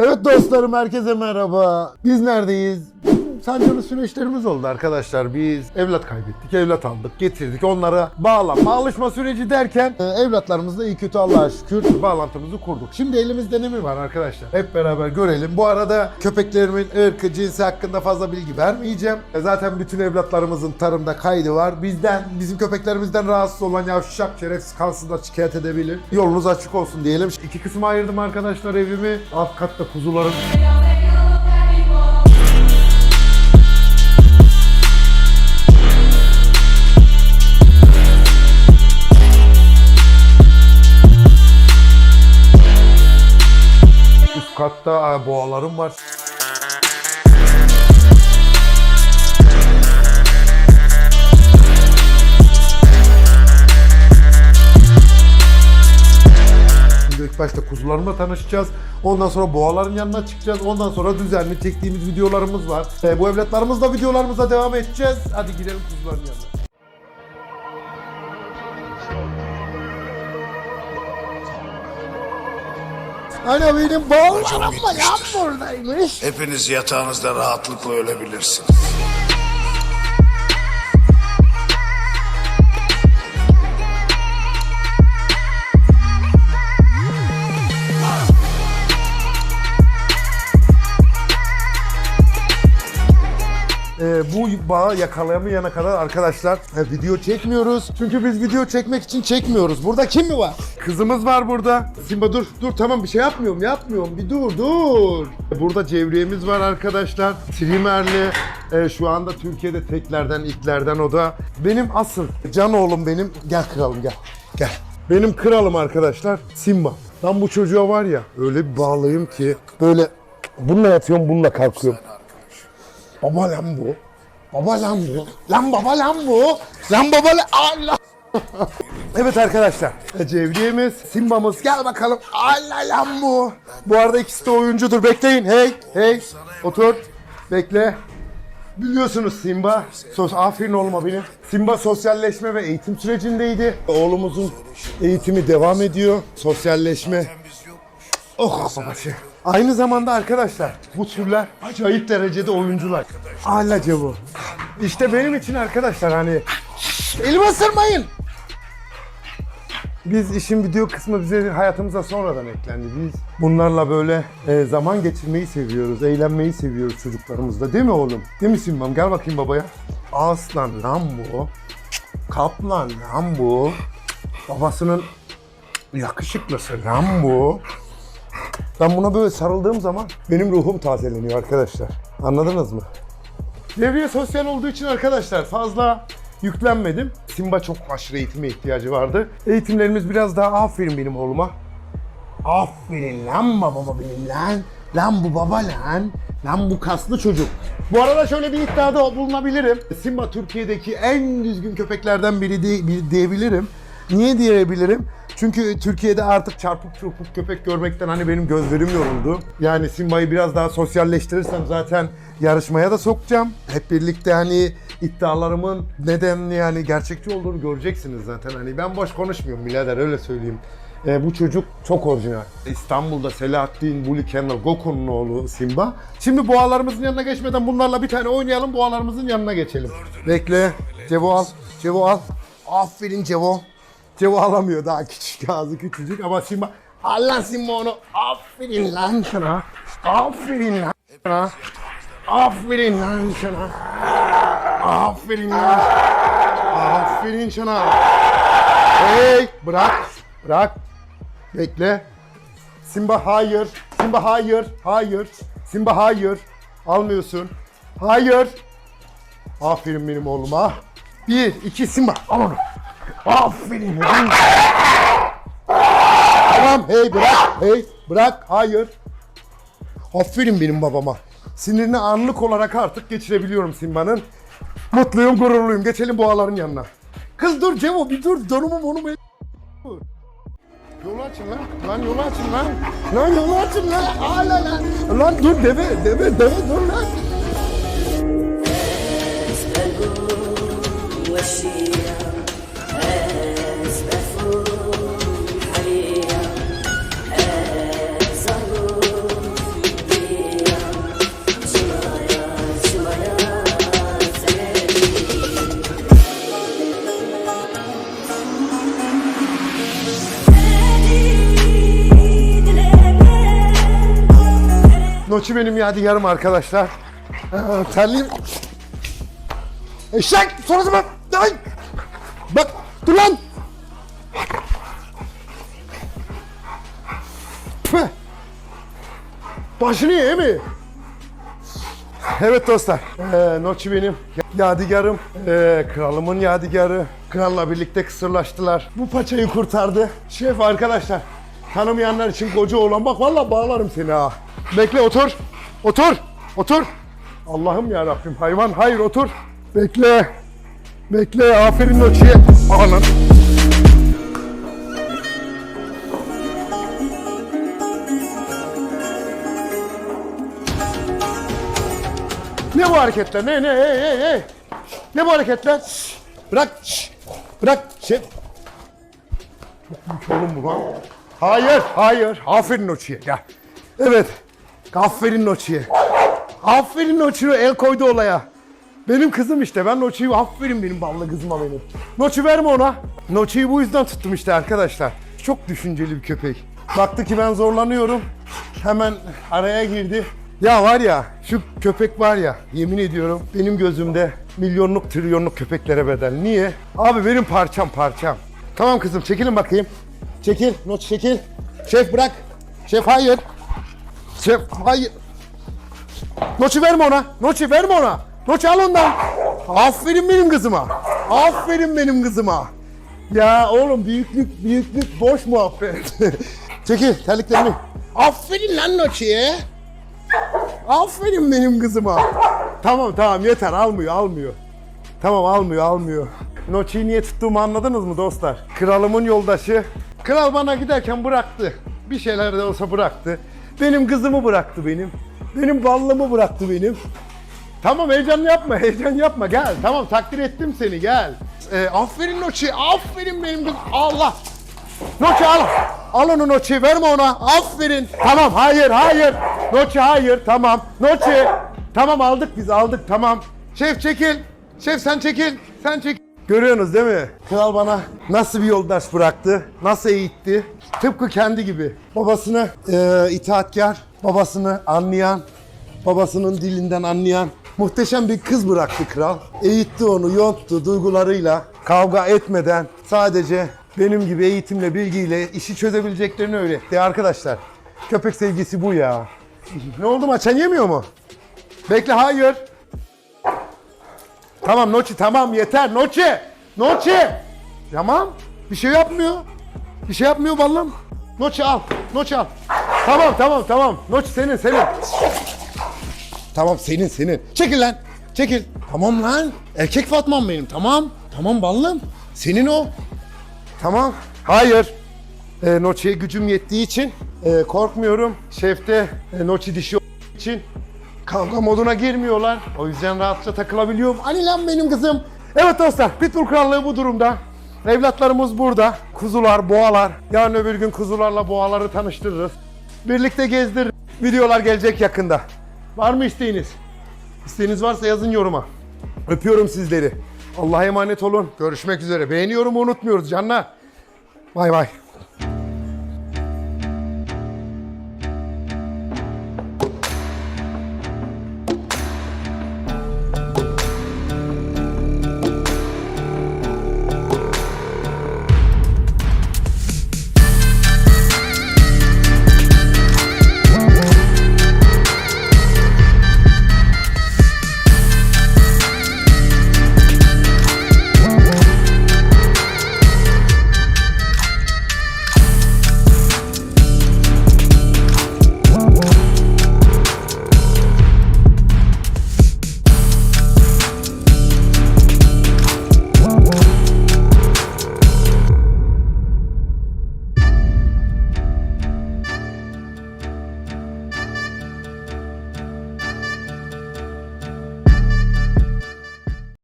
Evet dostlarım herkese merhaba. Biz neredeyiz? Sancılı süreçlerimiz oldu arkadaşlar. Biz evlat kaybettik, evlat aldık, getirdik. Onlara bağlanma, alışma süreci derken e, evlatlarımızla iyi kötü Allah'a şükür bağlantımızı kurduk. Şimdi elimizde ne mi var arkadaşlar? Hep beraber görelim. Bu arada köpeklerimin ırkı, cinsi hakkında fazla bilgi vermeyeceğim. E, Zaten bütün evlatlarımızın tarımda kaydı var. Bizden, bizim köpeklerimizden rahatsız olan yavşak şerefsiz kalsınlar şikayet edebilir. Yolunuz açık olsun diyelim. İki kısma ayırdım arkadaşlar evimi. Alt katta kuzularım. E, boğalarım var. İlk başta kuzularımla tanışacağız. Ondan sonra boğaların yanına çıkacağız. Ondan sonra düzenli çektiğimiz videolarımız var. E, bu evlatlarımızla videolarımıza devam edeceğiz. Hadi gidelim kuzuların yanına. Ana benim boğalarım da yan buradaymış. Hepiniz yatağınızda rahatlıkla ölebilirsiniz. Ee, bu bağı yakalayamayana kadar arkadaşlar e, video çekmiyoruz. Çünkü biz video çekmek için çekmiyoruz. Burada kim mi var? Kızımız var burada. Simba dur dur tamam bir şey yapmıyorum yapmıyorum bir dur dur. Burada cevriyemiz var arkadaşlar. Trimerli. Ee, şu anda Türkiye'de teklerden ilklerden o da. Benim asıl can oğlum benim. Gel kralım gel. Gel. Benim kralım arkadaşlar Simba. Ben bu çocuğa var ya öyle bir bağlıyım ki böyle bununla yatıyorum bununla kalkıyorum. Baba lan bu. Baba lan bu. Lan baba lan bu. Lan baba lan. Allah. evet arkadaşlar. Cevriyemiz, Simba'mız gel bakalım. Allah lan bu. Bu arada ikisi de oyuncudur. Bekleyin. Hey, hey. Otur. Bekle. Biliyorsunuz Simba, sos aferin oğluma benim. Simba sosyalleşme ve eğitim sürecindeydi. Oğlumuzun eğitimi devam ediyor. Sosyalleşme Oh babası. Aynı zamanda arkadaşlar bu türler acayip derecede oyuncular. Hala bu. İşte benim için arkadaşlar hani elimi ısırmayın. Biz işin video kısmı bize hayatımıza sonradan eklendi. Biz bunlarla böyle e, zaman geçirmeyi seviyoruz, eğlenmeyi seviyoruz çocuklarımızla. Değil mi oğlum? Değil mi Simbam? Gel bakayım babaya. Aslan lan bu. Kaplan lan bu. Babasının yakışıklısı lan bu. Ben buna böyle sarıldığım zaman benim ruhum tazeleniyor arkadaşlar. Anladınız mı? Devriye sosyal olduğu için arkadaşlar fazla yüklenmedim. Simba çok aşırı eğitime ihtiyacı vardı. Eğitimlerimiz biraz daha aferin benim oğluma. Aferin lan babama benim lan. Lan bu baba lan. Lan bu kaslı çocuk. Bu arada şöyle bir iddiada bulunabilirim. Simba Türkiye'deki en düzgün köpeklerden biri, de- diyebilirim. Niye diyebilirim? Çünkü Türkiye'de artık çarpık çırpık köpek görmekten hani benim gözlerim yoruldu. Yani Simba'yı biraz daha sosyalleştirirsem zaten yarışmaya da sokacağım. Hep birlikte hani iddialarımın neden yani gerçekçi olduğunu göreceksiniz zaten. Hani ben boş konuşmuyorum birader öyle söyleyeyim. E, bu çocuk çok orijinal. İstanbul'da Selahattin Bully Kennel Goku'nun oğlu Simba. Şimdi boğalarımızın yanına geçmeden bunlarla bir tane oynayalım. Boğalarımızın yanına geçelim. Bekle. Cevo al. Cevo al. Aferin Cevo. Cevo alamıyor daha küçük ağzı küçücük. Ama Simba Allah Simba onu aferin lan sana. Aferin lan sana. Aferin lan sana. Aferin lan aferin sana. Hey bırak bırak. Bekle. Simba hayır. Simba hayır hayır. Simba hayır. Almıyorsun. Hayır. Aferin benim oğluma. Bir iki Simba al onu Aferin. tamam hey bırak hey bırak hayır. Aferin benim babama. Sinirini anlık olarak artık geçirebiliyorum Simba'nın. Mutluyum, gururluyum. Geçelim bu boğaların yanına. Kız dur Cevo bir dur. Donumu monumu Yolu açın lan. Lan yolu açın lan. Lan yolu açın lan. Hala lan. Lan dur deve deve deve dur lan. It's Noçi benim yadigarım arkadaşlar. Aa, terliyim. Eşek! Sonra zaman! Ay! Bak! Dur lan! Püh! Başını ye mi? Evet dostlar, ee, Noçi benim yadigarım, ee, kralımın yadigarı. Kralla birlikte kısırlaştılar. Bu paçayı kurtardı. Şef arkadaşlar, tanımayanlar için koca oğlan. Bak vallahi bağlarım seni ha. Bekle otur, otur, otur. Allah'ım ya Rabbim hayvan, hayır otur. Bekle, bekle. Aferin Noçi'ye. Anan. Ne bu hareketler? Ne ne hey hey hey. Ne bu hareketler? Şşş, bırak. şşş, bırak. Şey. Çok büyük oğlum bu lan. Hayır, hayır. Aferin Noçi'ye. Gel. Evet. Aferin Noçi'ye. Aferin Noçi'ye el koydu olaya. Benim kızım işte. Ben Noçi'yi aferin benim ballı kızıma benim. Noçi verme ona. Noçi'yi bu yüzden tuttum işte arkadaşlar. Çok düşünceli bir köpek. Baktı ki ben zorlanıyorum. Hemen araya girdi. Ya var ya şu köpek var ya yemin ediyorum benim gözümde milyonluk trilyonluk köpeklere bedel. Niye? Abi benim parçam parçam. Tamam kızım çekilin bakayım. Çekil. Not çekil. Şef bırak. Şef hayır. Şef hayır. Noçi verme ona. Noçi verme ona. Noçi al ondan. Aferin benim kızıma. Aferin benim kızıma. Ya oğlum büyüklük büyüklük boş muhabbet. Çekil terliklerini. Aferin lan Noçi'ye. Aferin benim kızıma. Tamam tamam yeter almıyor almıyor. Tamam almıyor almıyor. Noçi'yi niye tuttuğumu anladınız mı dostlar? Kralımın yoldaşı. Kral bana giderken bıraktı. Bir şeyler de olsa bıraktı. Benim kızımı bıraktı benim. Benim ballımı bıraktı benim. Tamam heyecan yapma, heyecan yapma. Gel. Tamam takdir ettim seni gel. Ee, aferin Noçi, aferin benim kız. Allah. Noçi al. Al onu Noçi, verme ona. Aferin. Tamam, hayır, hayır. Noçi hayır, tamam. Noçi. Tamam aldık biz, aldık, tamam. Şef çekil. Şef sen çekil. Sen çekil. Görüyorsunuz değil mi? Kral bana nasıl bir yoldaş bıraktı, nasıl eğitti. Tıpkı kendi gibi. Babasını e, itaatkar, babasını anlayan, babasının dilinden anlayan muhteşem bir kız bıraktı kral. Eğitti onu, yonttu duygularıyla, kavga etmeden sadece benim gibi eğitimle, bilgiyle işi çözebileceklerini öğretti arkadaşlar. Köpek sevgisi bu ya. Ne oldu maçan yemiyor mu? Bekle hayır. Tamam Noçi tamam yeter Noçi. Noçi. Tamam. Bir şey yapmıyor. Bir şey yapmıyor balım. Noçi al. Noçi al. Tamam tamam tamam. Noçi senin senin. Tamam senin senin. Çekil lan. Çekil. Tamam lan. Erkek Fatmam benim. Tamam. Tamam ballım. Senin o. Tamam. Hayır. E, Noçi'ye gücüm yettiği için e, korkmuyorum. Şefte e, Noçi dişi için kavga moduna girmiyorlar. O yüzden rahatça takılabiliyorum. Hani lan benim kızım. Evet dostlar Pitbull Krallığı bu durumda. Evlatlarımız burada. Kuzular, boğalar. Yarın öbür gün kuzularla boğaları tanıştırırız. Birlikte gezdir. Videolar gelecek yakında. Var mı isteğiniz? İsteğiniz varsa yazın yoruma. Öpüyorum sizleri. Allah'a emanet olun. Görüşmek üzere. Beğeniyorumu unutmuyoruz canlar. Bay bay.